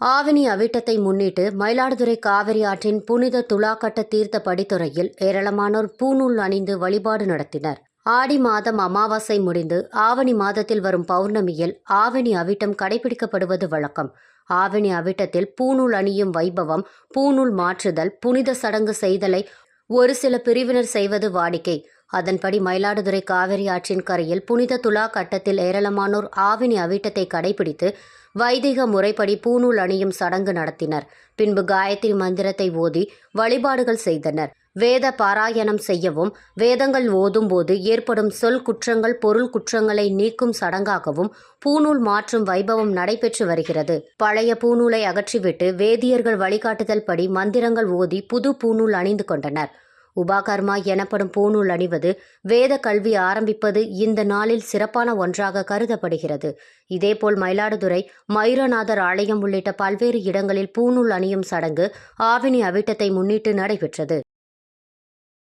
ஆவணி அவிட்டத்தை முன்னிட்டு மயிலாடுதுறை காவிரி ஆற்றின் புனித துலாக்கட்ட தீர்த்த படித்துறையில் ஏராளமானோர் பூநூல் அணிந்து வழிபாடு நடத்தினர். ஆடி மாதம் அமாவாசை முடிந்து ஆவணி மாதத்தில் வரும் பௌர்ணமியில் ஆவணி அவிட்டம் கடைபிடிக்கப்படுவது வழக்கம். ஆவணி அவிட்டத்தில் பூநூல் அணியும் வைபவம் பூநூல் மாற்றுதல் புனித சடங்கு செய்தலை ஒரு சில பிரிவினர் செய்வது வாடிக்கை. அதன்படி மயிலாடுதுறை காவிரி ஆற்றின் கரையில் புனித துலா கட்டத்தில் ஏராளமானோர் ஆவினி அவிட்டத்தை கடைபிடித்து வைதிக முறைப்படி பூநூல் அணியும் சடங்கு நடத்தினர். பின்பு காயத்ரி மந்திரத்தை ஓதி வழிபாடுகள் செய்தனர். வேத பாராயணம் செய்யவும் வேதங்கள் ஓதும் போது ஏற்படும் சொல் குற்றங்கள் பொருள் குற்றங்களை நீக்கும் சடங்காகவும் பூநூல் மாற்றும் வைபவம் நடைபெற்று வருகிறது. பழைய பூநூலை அகற்றிவிட்டு வேதியர்கள் வழிகாட்டுதல் படி மந்திரங்கள் ஓதி புது பூநூல் அணிந்து கொண்டனர். உபாகர்மா எனப்படும் பூநூல் அணிவது வேத கல்வி ஆரம்பிப்பது இந்த நாளில் சிறப்பான ஒன்றாக கருதப்படுகிறது. இதேபோல் மயிலாடுதுறை மயூரநாதர் ஆலயம் உள்ளிட்ட பல்வேறு இடங்களில் பூநூல் அணியும் சடங்கு ஆவினி அவிட்டத்தை முன்னிட்டு நடைபெற்றது.